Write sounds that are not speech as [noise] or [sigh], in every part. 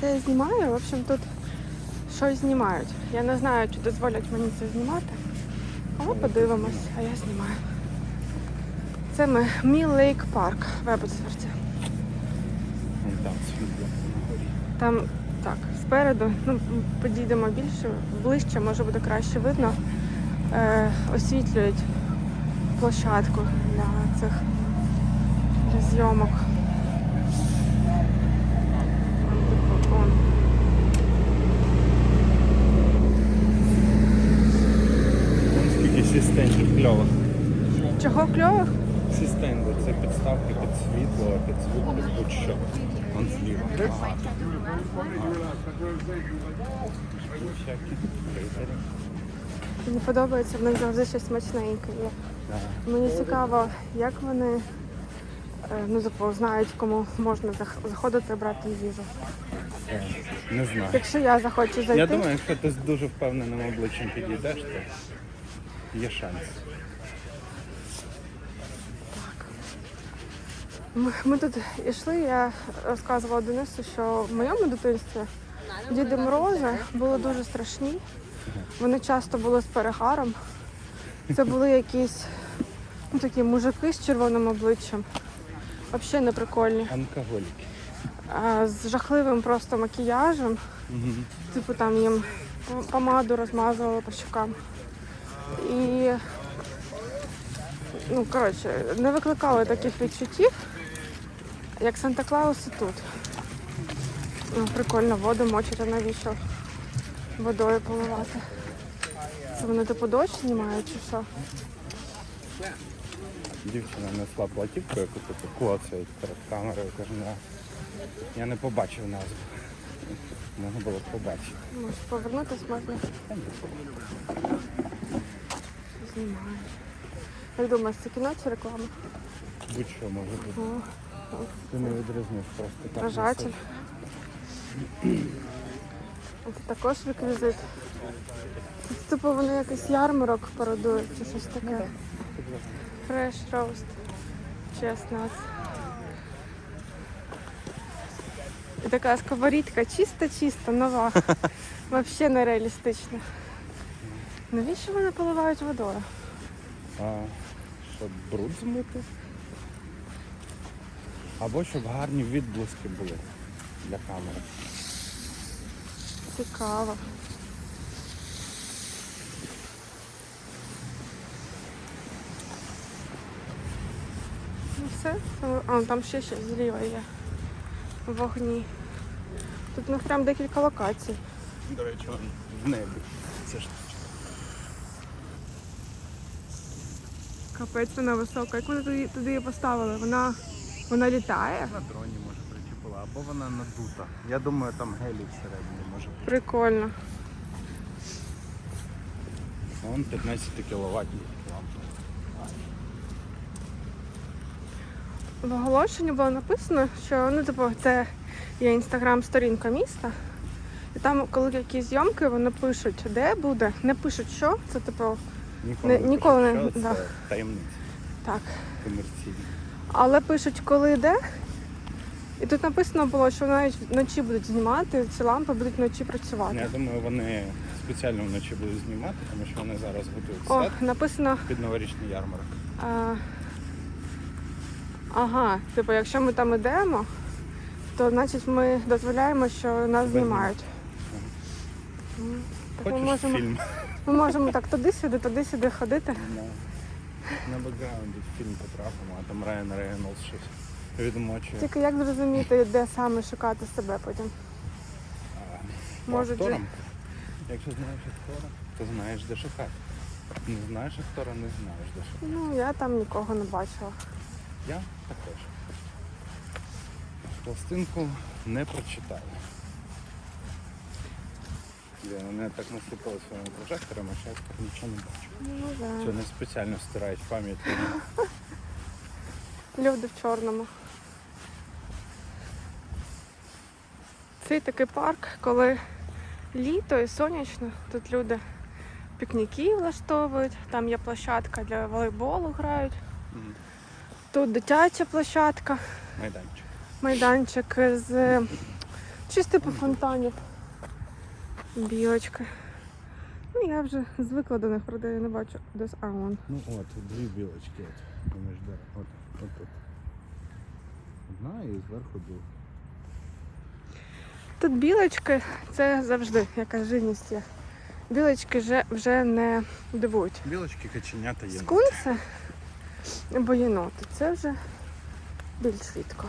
Це я знімаю. В общем, тут щось знімають. Я не знаю, чи дозволять мені це знімати. Але подивимось, а я знімаю. Це ми Міл Лейк Парк в Ебботсфорді. Там так, спереду, ну, підійдемо більше, ближче, може буде краще видно. Е, освітлюють площадку для цих зйомок. Там, типу, он. Вон скільки кльових. Чого кльових? Системи, це підставки під світло, під звук, під будь-що. Вон зліва. Багато. Мені подобається, в них завжди щось смачненьке є. Мені цікаво, як вони е, ну, типу, знають, кому можна заходити брати їжу. Е, Не знаю. Якщо я захочу зайти, Я думаю, якщо ти з дуже впевненим обличчям підійдеш, то є шанс. Ми, ми тут йшли, я розказувала Денису, що в моєму дитинстві Діди Морози були дуже страшні. Вони часто були з перегаром. Це були якісь ну, такі мужики з червоним обличчям. Взагалі не прикольні. Алкоголіки. А, з жахливим просто макіяжем. Типу там їм помаду розмазували по щокам. І ну, коротше, не викликали таких відчуттів, як Санта Клаус і тут. Ну, прикольно, воду мочити, навіщо водою поливати. Це вони типу дощ знімають чи що? Дівчина несла платівку, яку тут клоцають перед камерою. Каже, «Ну, я не побачив назву. Можна було б побачити. Може повернутися можна? Знімаю. Як думаєш, це кіно чи реклама? Будь-що може бути. О, Ти не відрізниш просто так. Вражатель. Це також реквізит. Це, типу вони якийсь ярмарок пародують чи щось таке. Фреш роуст. Чеснот. І така сковорідка чиста-чиста, нова. [laughs] Взагалі нереалістична. Навіщо вони поливають водою? А, щоб бруд змити. Або щоб гарні відблиски були для камери. Цікаво. Ну все. А, там ще щось зліва є. Вогні. Тут у них прям декілька локацій. До речі, в небі. Це ж Капець вона висока. Як вони туди, туди її поставили? Вона, вона літає? на дроні може причепила, або вона надута. Я думаю, там гелій всередині може бути. Прикольно. Вон 15 кВт лампа. В оголошенні було написано, що ну, типу, це є інстаграм-сторінка міста. І там, коли якісь зйомки, вони пишуть, де буде, не пишуть, що. Це типу Ніколи, Не- ніколи не- що да. це таємниця так. комерційна. Але пишуть, коли де. І тут написано було, що навіть вночі будуть знімати, ці лампи будуть вночі працювати. Я думаю, вони спеціально вночі будуть знімати, тому що вони зараз готують О, сет написано. під новорічний ярмарок. А, ага, типу, якщо ми там ідемо, то значить ми дозволяємо, що нас знімають. Так ми Хочеш можемо, фільм? Ми можемо так туди-сюди, туди-сюди ходити. На, бекграунді фільм потрапимо, а там Райан Рейнолдс щось відмочує. Тільки як зрозуміти, де саме шукати себе потім. А, по Можуть же- Якщо знаєш актора, то знаєш, де шукати. Не знаєш актора, не знаєш, де шукати. Ну, я там нікого не бачила. Я також. Пластинку не прочитав. Я мене так насипали своїми прожекторами, я тепер нічого не бачу. Ну, Що да. не спеціально стирають пам'ять. [laughs] Люди в чорному. Цей такий парк, коли літо і сонячно, тут люди пікніки влаштовують, там є площадка для волейболу грають. Мгм. Тут дитяча площадка, Майданчик. майданчик з Щось типу фонтанів. Білочки. Ну, я вже звикла до них, правда, я не бачу. Десь а вон. Ну от, дві білочки от, поміж дерев. От, от тут. Одна і зверху друга. Тут білочки це завжди якась живність є. Білочки вже, вже не дивують. Білочки, каченята є. Скунси або єноти. Це вже більш рідко.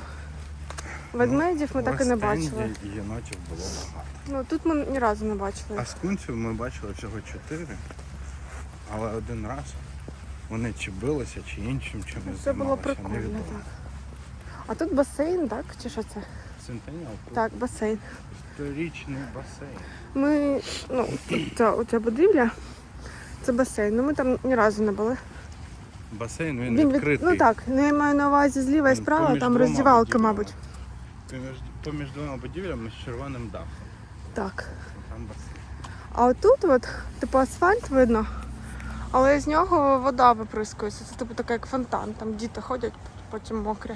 Ведмедів ми так і не бачили. І єнотів було багато. Ну тут ми ні разу не бачили. А скунсів ми бачили всього чотири, але один раз вони чи билися, чи іншим чимось Це було прикольно, так. А тут басейн, так? Чи що це? Сентеніал Так, басейн. сторічний басейн. Ми, ну, ця, оця будівля, це басейн. Ну ми там ні разу не були. Басейн він, Він від- відкритий. ну так, не маю на увазі зліва і справа, поміж там двома будівлями. мабуть. Поміж, двома будівлями з червоним дахом. Так. Там басейн. А отут, от, типу, асфальт видно, але з нього вода виприскується. Це типу таке як фонтан. Там діти ходять, потім мокрі,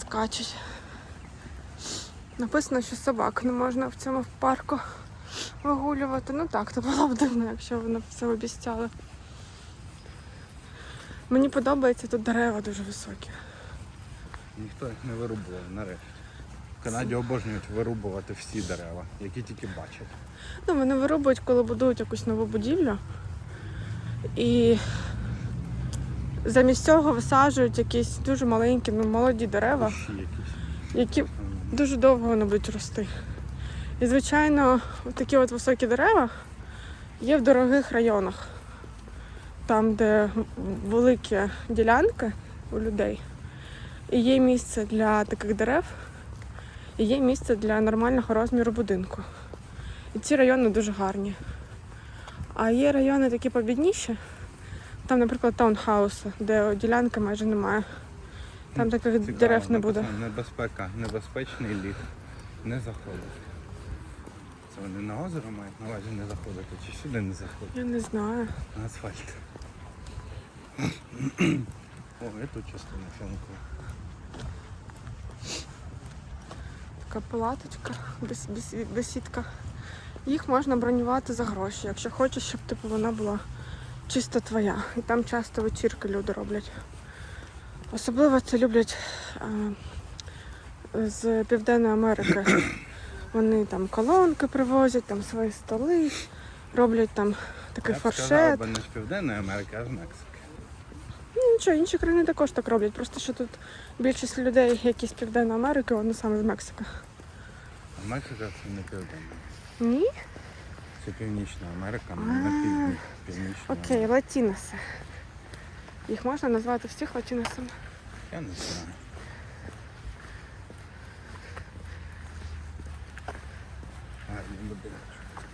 скачуть. Написано, що собак не можна в цьому парку вигулювати. Ну так, то було б дивно, якщо вони все обіцяли. Мені подобається тут дерева дуже високі. Ніхто їх не вирубував нарешті. В Канаді обожнюють вирубувати всі дерева, які тільки бачать. Ну, вони вирубують, коли будують якусь нову будівлю. І замість цього висаджують якісь дуже маленькі, ну, молоді дерева, які дуже довго вони будуть рости. І, звичайно, такі от високі дерева є в дорогих районах, там, де великі ділянки у людей. І є місце для таких дерев, і є місце для нормального розміру будинку. І ці райони дуже гарні. А є райони такі побідніші. Там, наприклад, таунхауси, де ділянки майже немає. Там таких Цікаво, дерев не буде. написано, Небезпека, небезпечний лід. Не заходить. Це вони на озеро мають на увазі не заходити, чи сюди не заходять? Я не знаю. На асфальт. [clears throat] О, і тут частина фінку. Така палаточка, бесідка. Їх можна бронювати за гроші, якщо хочеш, щоб типу вона була чисто твоя. І там часто вечірки люди роблять. Особливо це люблять е, з Південної Америки. [clears throat] Вони там колонки привозять, там свої столи, роблять там такий Я б сказав, би не з Південної Америки, а з Мексики. Нічого, інші країни також так роблять. Просто що тут більшість людей, які з Південної Америки, вони саме з Мексики. А Мексика це не Південна. Ні? Це Північна Америка, не півдні. Північна. Окей, латіноси. Їх можна назвати всіх латіносами. Я не знаю. Гарний будиночок.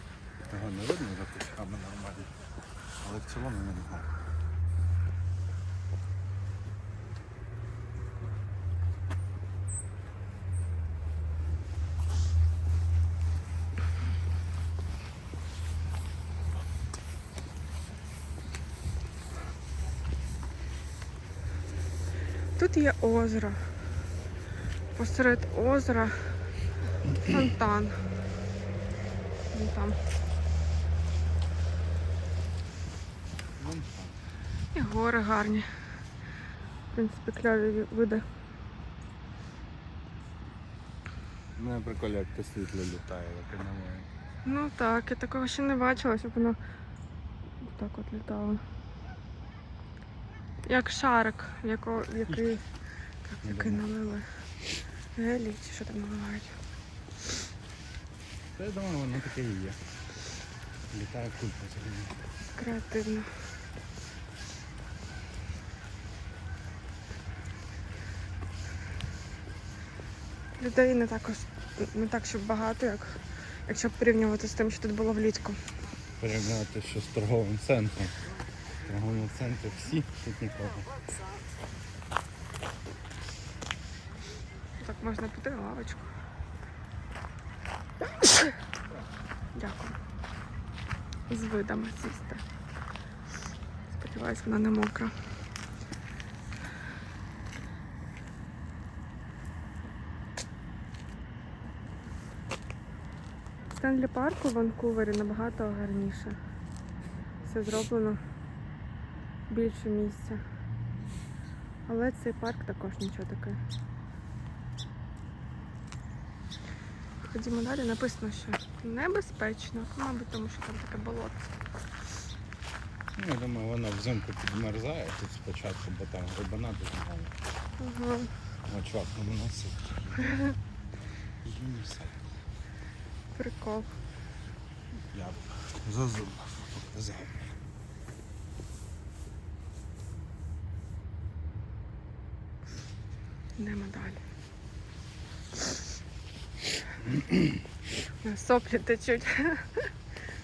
Його не видно за кущами нормально. Але в цілому не знаю. Тут є озеро. Посеред озера фонтан. Вон там. І гори гарні. В принципі, кльові види. Мене прикольно, як те світло літає, яке на моє. Ну так, я такого ще не бачила, щоб воно так от літало. Як шарик, в яко, в який, як, в який налили. Гелій чи що там наливають. Та я думаю, воно таке і є. Літає кулька зелені. Креативно. Людей не також не так, щоб багато, як якщо порівнювати з тим, що тут було влітку. Порівняти що з торговим центром. В торговому центрі всі, тут нікого. Так можна піти на лавочку. Дякую. З видами сісти. Сподіваюсь, вона не мокра. Стенлі парк у Ванкувері набагато гарніше. Все зроблено більше місця. Але цей парк також нічого таке. Ходімо далі, написано, що небезпечно, мабуть, тому що там таке болото. Ну, я думаю, воно взимку підмерзає тут спочатку, бо там глибина дуже мало. Ага. Очок не носить. [laughs] І не все. Прикол. Я б зазуб показав. Йдемо далі. Соплі течуть.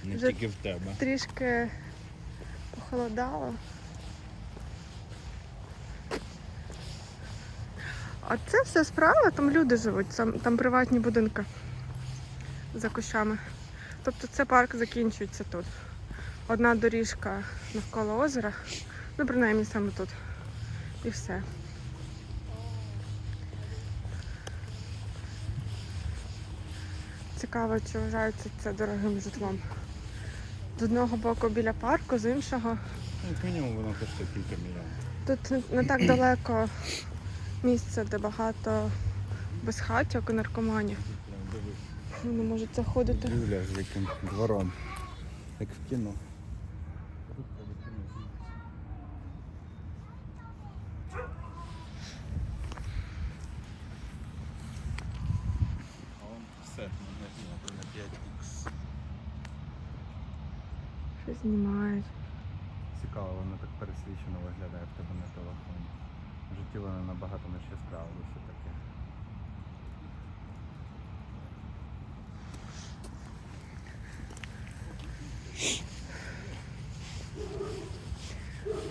Не Вже- тільки в тебе. Трішки похолодало. А це все справа, там люди живуть, там, там приватні будинки за кущами. Тобто це парк закінчується тут. Одна доріжка навколо озера, ну принаймні саме тут. І все. Цікаво, чи вважається це дорогим житлом. З одного боку біля парку, з іншого. Ну, як мінімум воно коштує кілька мільйонів. Тут не- так далеко місце, де багато безхатьок і наркоманів. Вони можуть заходити. Юля з яким двором. Як в кіно. Все, на 5х. Щось знімають. Цікаво, воно так пересвічено виглядає в тебе на телефоні. В житті воно набагато менш яскраво все таке.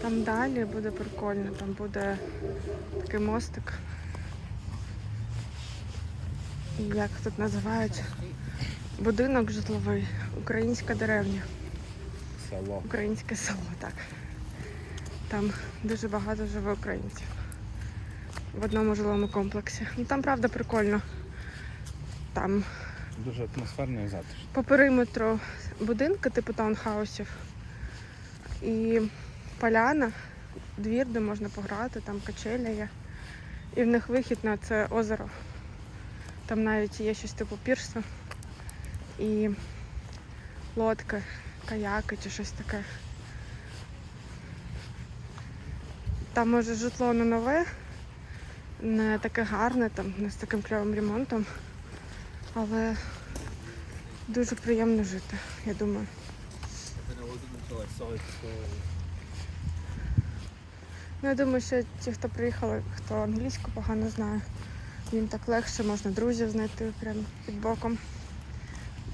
Там далі буде прикольно, там буде такий мостик. Як тут називають? Будинок житловий, українська деревня. Село. Українське село, так. Там дуже багато живе українців в одному жилому комплексі. Ну там правда прикольно. Там Дуже атмосферно і затишно. по периметру будинки, типу таунхаусів. І поляна, двір, де можна пограти, там качеля є. І в них вихід на це озеро. Там навіть є щось типу пірсу і лодки, каяки чи щось таке. Там може житло не нове, не таке гарне, там, не з таким кльовим ремонтом, але дуже приємно жити, я думаю. Ну, я думаю, що ті, хто приїхали, хто англійську погано знає, їм так легше, можна друзів знайти прямо під боком.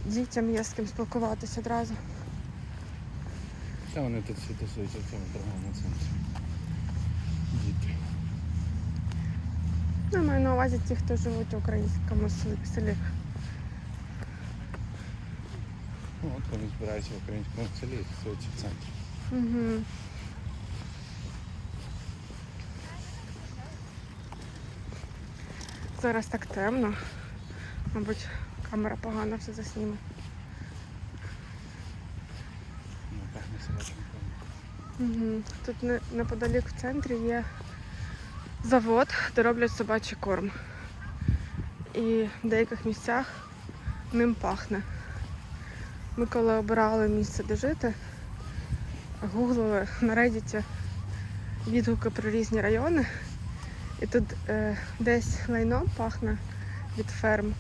Дітям є з ким спілкуватися одразу. Та вони тут всі тусуються в цьому торговому центрі. Діти. Ну, я маю на увазі ті, хто живуть в українському селі. Ну, от вони збираються в українському селі і тусуються в центрі. Угу. Зараз так темно. Мабуть, камера погано все засніме. Ну, пахне собачим кормом. Угу. Тут не- неподалік в центрі є завод, де роблять собачий корм. І в деяких місцях ним пахне. Ми коли обирали місце, де жити, гуглили на Reddit відгуки про різні райони. І тут е, десь лайном пахне від ферм.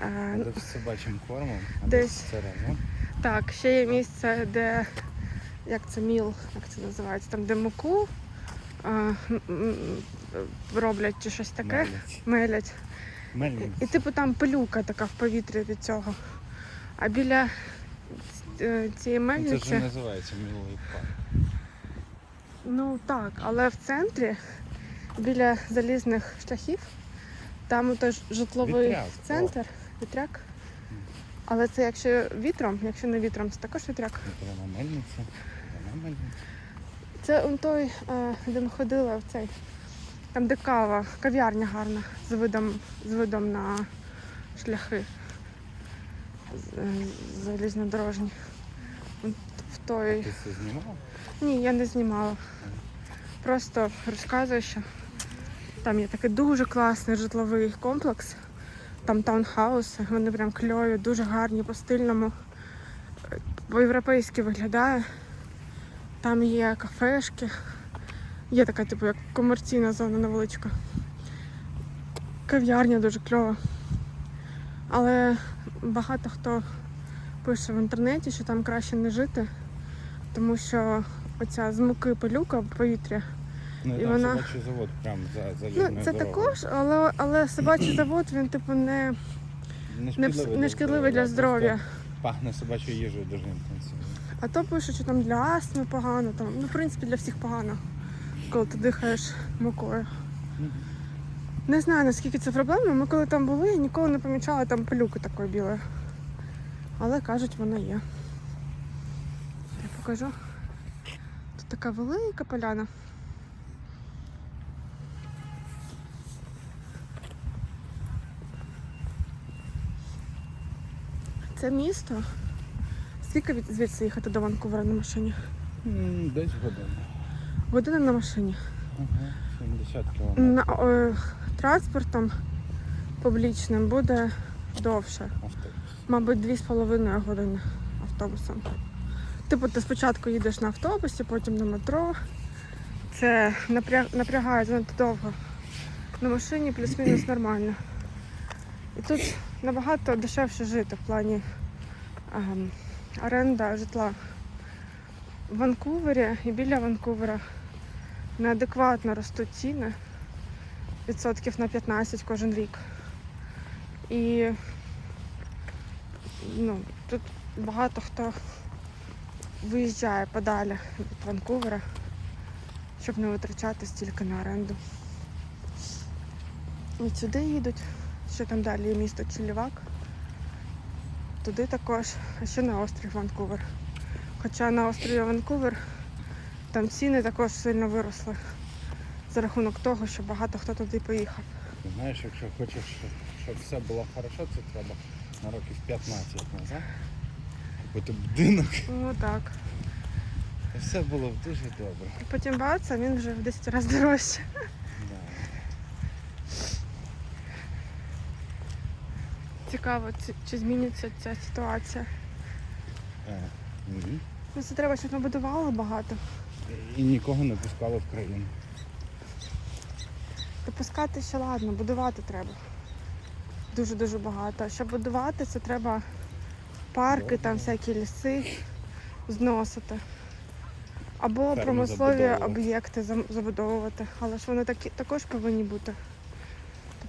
Е, собачим кормом, а Десь. десь це район. Так, ще є місце, де як це міл, як це називається, там де муку а, роблять чи щось таке, Мельниці. мелять. Мельниці. І типу там пилюка така в повітрі від цього. А біля е, цієї Ну, Це ж називається міловий парк. ну так, але в центрі, біля залізних шляхів, там той житловий Вітряк, о. центр, вітряк. Але це якщо вітром, якщо не вітром, це також вітряк. Вона мельниця. Це он той, е, де ми ходили, в цей. Там, де кава, кав'ярня гарна з видом, з видом на шляхи. залізнодорожні. В той. Ти це знімав? Ні, я не знімала. Просто розказую, що там є такий дуже класний житловий комплекс. Там таунхауси, вони прям кльові, дуже гарні по стильному. Е, По-європейськи виглядає. Там є кафешки. Є така, типу, як комерційна зона невеличка. Кав'ярня дуже кльова. Але багато хто пише в інтернеті, що там краще не жити, тому що оця з муки пилюка в повітря. Ну, І там вона- собачий завод прямо за Ну, це дорогою. також, але, але собачий завод він типу не, не, шкідливий вс- не шкідливий для здоров'я. Пахне собачою їжею дуже інтенсивно. А то пишуть, що там для астми погано, там, ну, в принципі, для всіх погано, коли ти дихаєш мукою. Не знаю, наскільки це проблема. Ми коли там були, ніколи не помічали там пилюки такої білої. Але кажуть, вона є. Я покажу. Тут така велика поляна. Це місто. Скільки від звідси їхати до Ванкувера на машині? Десь година. Година на машині. Ага, 70 кілометрів. На, е, транспортом публічним буде довше. Автобус. Мабуть, дві з половиною години автобусом. Типу, ти спочатку їдеш на автобусі, потім на метро. Це напряг... напрягає занадто довго. На машині плюс-мінус [clears throat] нормально. І тут набагато дешевше жити в плані ем, оренда житла. В Ванкувері і біля Ванкувера неадекватно ростуть ціни відсотків на 15 кожен рік. І ну, тут багато хто виїжджає подалі від Ванкувера, щоб не витрачати стільки на оренду. І сюди їдуть, ще там далі місто Чилівак. Туди також, а ще на острів Ванкувер. Хоча на острові Ванкувер там ціни також сильно виросли за рахунок того, що багато хто туди поїхав. Ти знаєш, якщо хочеш, щоб, все було хорошо, це треба на років 15 назад купити будинок, Ну так. і все було б дуже добре. Потім бац, а він вже в 10 разів дорожче. Да. Цікаво, чи, зміниться ця ситуація. Е, ні. Ну це треба, щоб набудували багато. І нікого не пускали в країну. Допускати ще ладно, будувати треба. Дуже-дуже багато. Щоб будувати, це треба парки, там всякі ліси зносити. Або промислові об'єкти забудовувати. Але ж вони такі також повинні бути.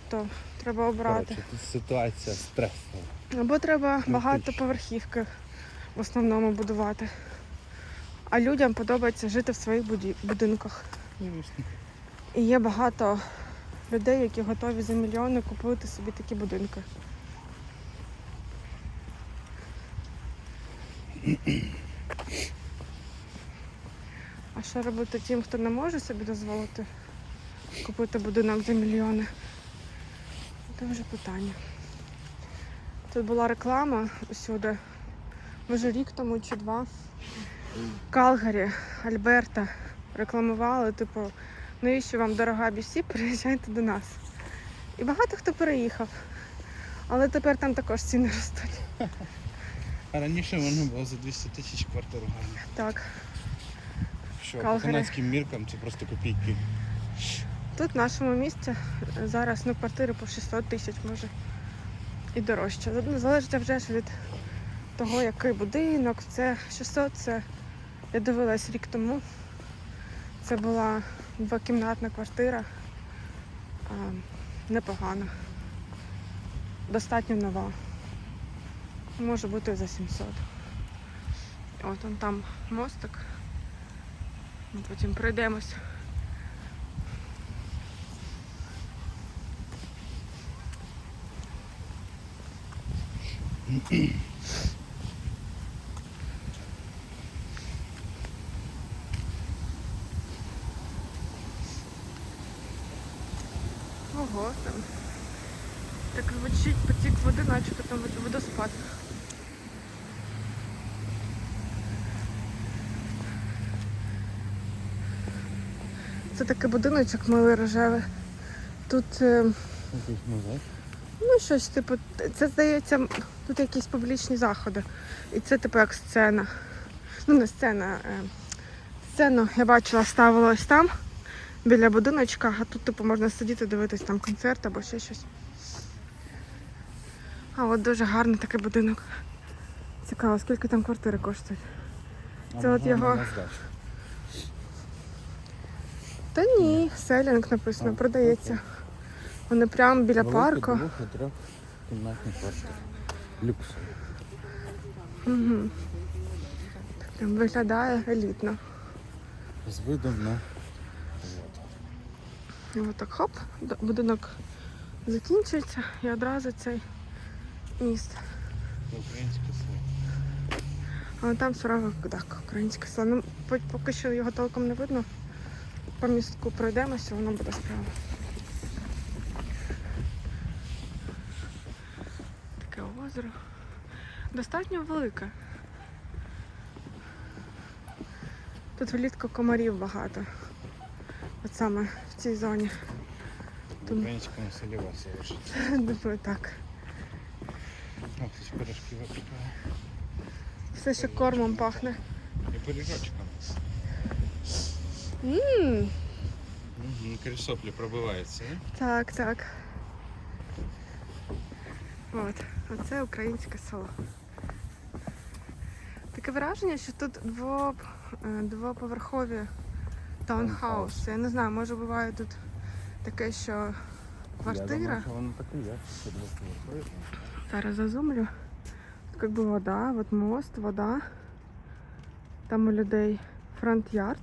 Тобто треба обрати. Коротше, тут ситуація стресова. Або треба Ну, багатоповерхівки в основному будувати. А людям подобається жити в своїх будинках. І є багато людей, які готові за мільйони купити собі такі будинки. А що робити тим, хто не може собі дозволити купити будинок за мільйони? Це вже питання. Тут була реклама усюди. Може рік тому чи два. Калгарі, Альберта рекламували, типу, навіщо вам дорога BC, приїжджайте до нас. І багато хто переїхав. Але тепер там також ціни ростуть. А раніше воно було за 200 тисяч квартиру гарно. Так. Що по канадським міркам це просто копійки. Тут в нашому місті е, зараз ну, квартири по 600 тисяч може і дорожче. Ну, Залежить вже ж від того, який будинок. Це 600, це я дивилась рік тому. Це була двокімнатна квартира. А, непогана. Достатньо нова. Може бути за 700. От он там мостик. Ми потім пройдемось. Ого, там так звучить потік води, начебто там водоспад. Це такий будиночок малий рожевий. Тут... Е... Тут музей ну щось, типу, це здається, тут якісь публічні заходи. І це типу як сцена. Ну, не сцена. Е, сцену я бачила, ставила ось там, біля будиночка, а тут, типу, можна сидіти, дивитись там концерт або ще щось. А от дуже гарний такий будинок. Цікаво, скільки там квартири коштують. А Це от його-? Та ні, селінг написано, А, продається. Вони прямо біля парку. двох- і трьохкімнатний квартир. Люкс. Угу. Прям виглядає елітно. З видом на. І отак хоп, будинок закінчується і одразу цей міст. Українське село. А там сурове так, українське село. Ну, поки що його толком не видно. По містку пройдемося, воно буде справа. Таке озеро. Достатньо велике. Тут влітку комарів багато. От саме в цій зоні. В українському селі весело жити. [laughs] Думаю, так. О, хтось пирожки випікає. Все ще кормом пахне. І пиріжочком. Ммм, Угу, крісоплі пробивається, не? так, так. От, оце українське село. Таке враження, що тут дво, е, двоповерхові таунхауси. Я не знаю, може буває тут таке, що Я квартира. думаю, що воно таке є. Зараз зазумлю. Тут бы вода, вот мост, вода. Там у людей фронт-ярд.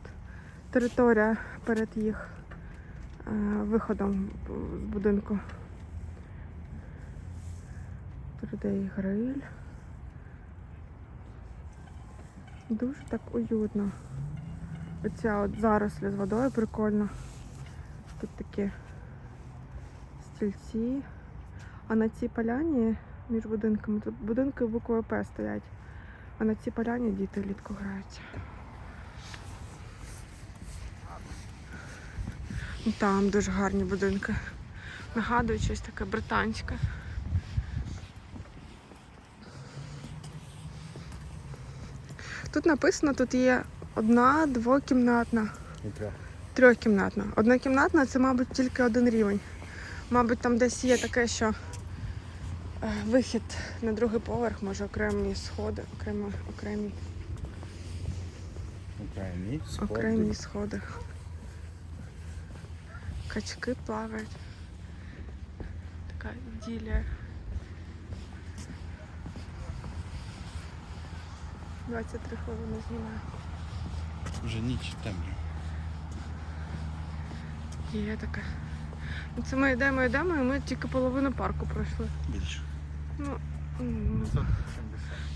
Територія перед їх е, виходом з будинку. Людей гриль. Дуже так уютно. Оця от зарослі з водою прикольно. Тут такі стільці. А на цій поляні між будинками, тут будинки буквою П стоять. А на цій поляні діти влітку граються. Там дуже гарні будинки. Нагадують щось таке британське. Тут написано, тут є одна двокімнатна, трьохкімнатна. Однокімнатна це, мабуть, тільки один рівень. Мабуть, там десь є таке, що е, вихід на другий поверх, може окремі сходи, окремі, окремі, Окремі. сходи. окремі сходи. Качки плавають. Така іділія. 23 хвилини знімаю. Вже ніч темно. Є таке. Ну, Це ми йдемо, йдемо, і ми тільки половину парку пройшли. Більше. Ну,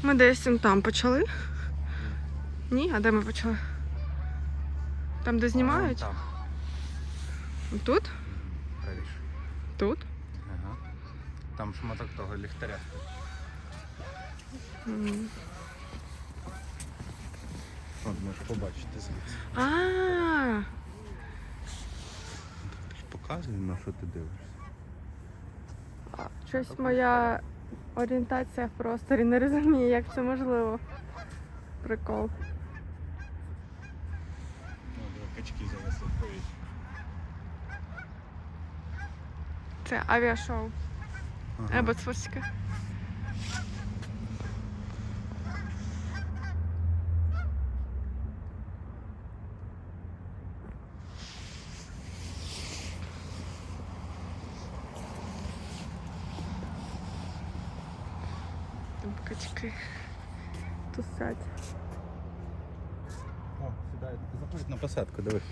Ми десь там почали. Ні, а де ми почали? Там, де знімають? Там. Тут? Правіше. Тут? Ага. Там шматок того ліхтаря. М. От можеш побачити звідси. А, показує, на що ти дивишся. щось моя орієнтація в просторі не розуміє, як це можливо. Прикол. Качки в. Це авіашоу. Ага. Ебоцфорське. Там качки тусять. О, сідають. Заходять на посадку, дивись.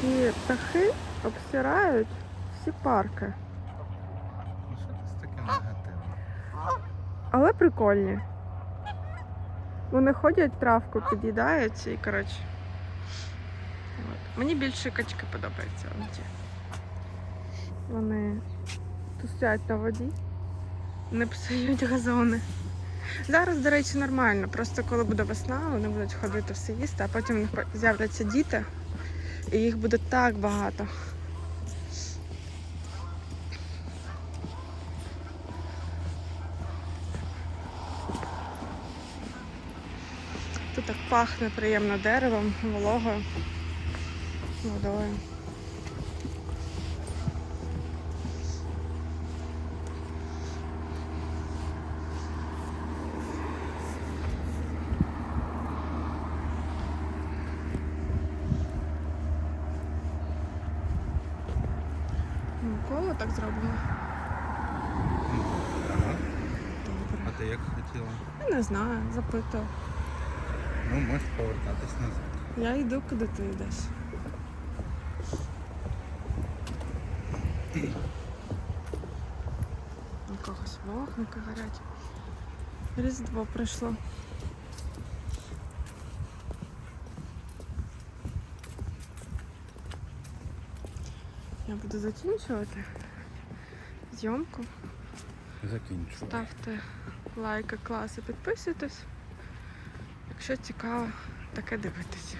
Ці птахи обсирають всі парки. Ну що ти з таким негативом? Але прикольні. Вони ходять, травку під'їдають і коротше. Мені більше качки подобаються. Вони тусять на воді, не псують газони. Зараз, до речі, нормально. Просто коли буде весна, вони будуть ходити все їсти, а потім в них з'являться діти, і їх буде так багато. Тут так пахне приємно деревом, вологою, водою. Ну, Коло так зробимо. Ага. Добре. А ти як хотіла? Я не знаю, запитую. Ну, можеш повертатись назад. Я йду, куди ти йдеш. У когось вогники горять. Різдво прийшло. Я буду закінчувати зйомку. Закінчую. Ставте лайки, класи, підписуйтесь. Якщо цікаво, таке дивитися.